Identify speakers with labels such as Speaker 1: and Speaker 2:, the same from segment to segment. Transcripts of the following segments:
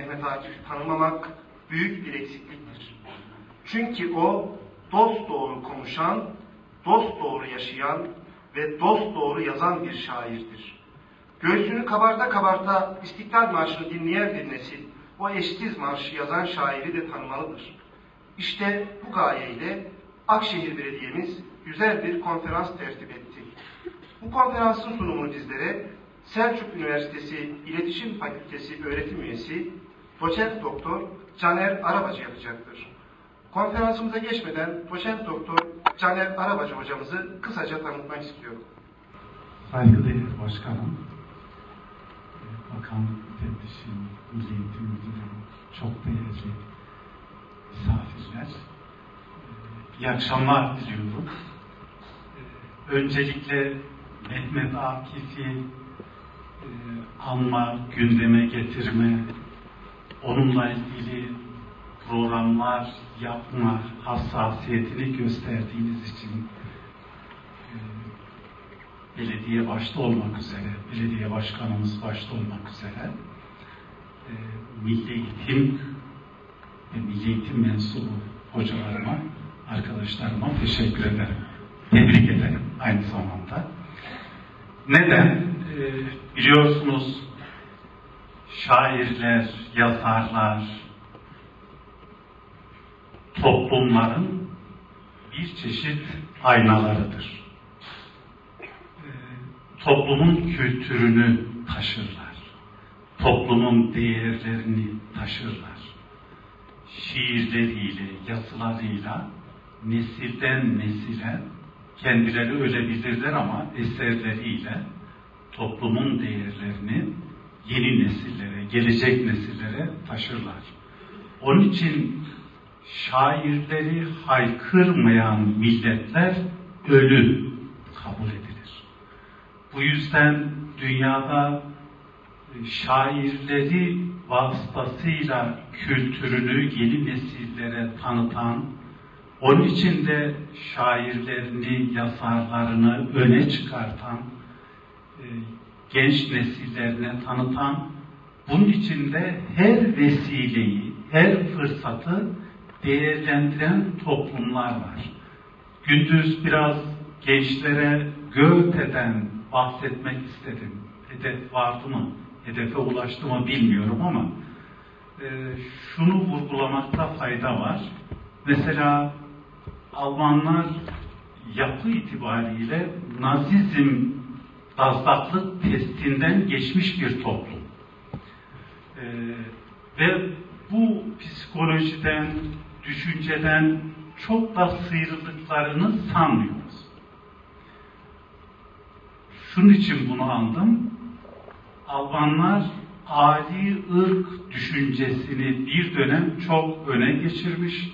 Speaker 1: Mehmet Akif'i tanımamak büyük bir eksikliktir. Çünkü o dost doğru konuşan, dost doğru yaşayan ve dost doğru yazan bir şairdir. Göğsünü kabarta kabarta İstiklal Marşı'nı dinleyen bir nesil, o eşsiz marşı yazan şairi de tanımalıdır. İşte bu gayeyle Akşehir Belediye'miz güzel bir konferans tertip etti. Bu konferansın sunumunu bizlere Selçuk Üniversitesi İletişim Fakültesi öğretim üyesi doçent doktor Caner Arabacı yapacaktır. Konferansımıza geçmeden doçent doktor Caner Arabacı hocamızı kısaca tanıtmak istiyorum.
Speaker 2: Saygıdeğer başkanım, bakan müfettişim, milli eğitim müdürüm, çok değerli misafirler, iyi akşamlar diliyorum. Öncelikle Mehmet Akif'i e, anma, gündeme getirme, onunla ilgili programlar yapma hassasiyetini gösterdiğiniz için e, belediye başta olmak üzere, belediye başkanımız başta olmak üzere e, milli eğitim ve milli eğitim mensubu hocalarıma, arkadaşlarıma teşekkür ederim. Tebrik ederim aynı zamanda. Neden? Ee, biliyorsunuz şairler, yazarlar, toplumların bir çeşit aynalarıdır. Toplumun kültürünü taşırlar. Toplumun değerlerini taşırlar. Şiirleriyle, yazılarıyla nesilden nesile kendileri öyle bilirler ama eserleriyle toplumun değerlerini yeni nesillere, gelecek nesillere taşırlar. Onun için şairleri haykırmayan milletler ölü kabul edilir. Bu yüzden dünyada şairleri vasıtasıyla kültürünü yeni nesillere tanıtan, onun için de şairlerini, yazarlarını öne çıkartan, e, genç nesillerine tanıtan, bunun için de her vesileyi, her fırsatı değerlendiren toplumlar var. Gündüz biraz gençlere Göte'den bahsetmek istedim. Hedef vardı mı, hedefe ulaştı mı bilmiyorum ama e, şunu vurgulamakta fayda var. Mesela Almanlar yapı itibariyle Nazizm dazlaklık testinden geçmiş bir toplum. Ee, ve bu psikolojiden, düşünceden çok da sıyrıldıklarını sanmıyoruz. Şunun için bunu andım. Almanlar adi ırk düşüncesini bir dönem çok öne geçirmiş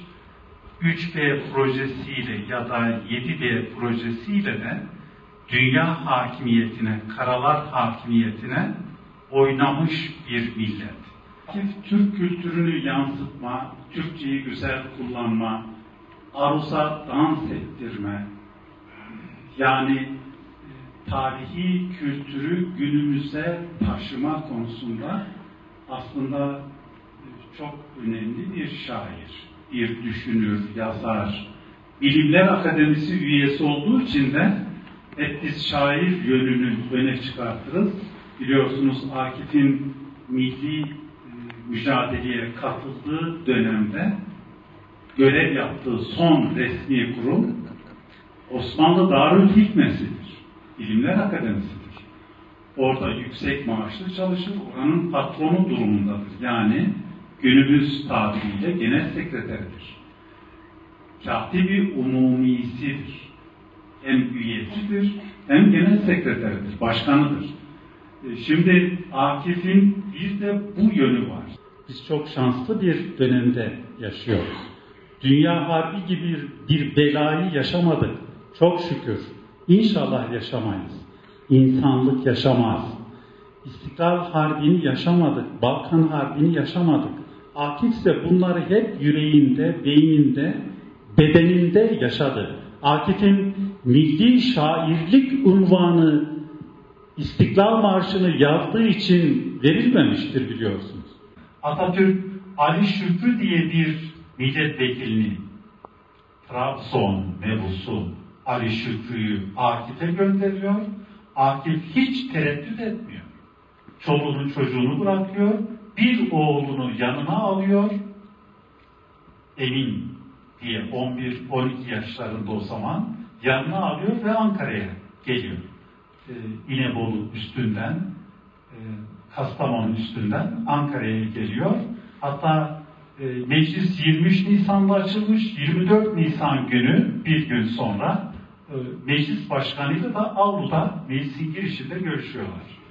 Speaker 2: 3B projesiyle ya da 7B projesiyle de dünya hakimiyetine, karalar hakimiyetine oynamış bir millet. Türk kültürünü yansıtma, Türkçeyi güzel kullanma, aruza dans ettirme, yani e, tarihi kültürü günümüze taşıma konusunda aslında e, çok önemli bir şair bir düşünür, yazar. Bilimler Akademisi üyesi olduğu için de şair yönünü öne çıkartırız. Biliyorsunuz Akif'in milli e, mücadeleye katıldığı dönemde görev yaptığı son resmi kurum Osmanlı Darül Hikmesi'dir. Bilimler Akademisi'dir. Orada yüksek maaşlı çalışır, oranın patronu durumundadır. Yani günümüz tabiriyle genel sekreteridir. Katibi umumisidir. Hem üyesidir hem genel sekreteridir, başkanıdır. E, şimdi Akif'in bir de bu yönü var. Biz çok şanslı bir dönemde yaşıyoruz. Dünya harbi gibi bir belayı yaşamadık. Çok şükür. İnşallah yaşamayız. İnsanlık yaşamaz. İstiklal Harbi'ni yaşamadık. Balkan Harbi'ni yaşamadık. Akif ise bunları hep yüreğinde, beyninde, bedeninde yaşadı. Akif'in milli şairlik unvanı İstiklal Marşı'nı yazdığı için verilmemiştir biliyorsunuz. Atatürk Ali Şükrü diye bir milletvekilini Trabzon mebusu Ali Şükrü'yü Akif'e gönderiyor. Akif hiç tereddüt etmiyor. Çoluğunu çocuğunu bırakıyor. Bir oğlunu yanına alıyor. Emin diye 11-12 yaşlarında o zaman yanına alıyor ve Ankara'ya geliyor. Ee, İnebolu üstünden, e, Kastamonu üstünden Ankara'ya geliyor. Hatta e, meclis 23 Nisan'da açılmış, 24 Nisan günü bir gün sonra e, meclis başkanıyla da avluda meclisin girişinde görüşüyorlar.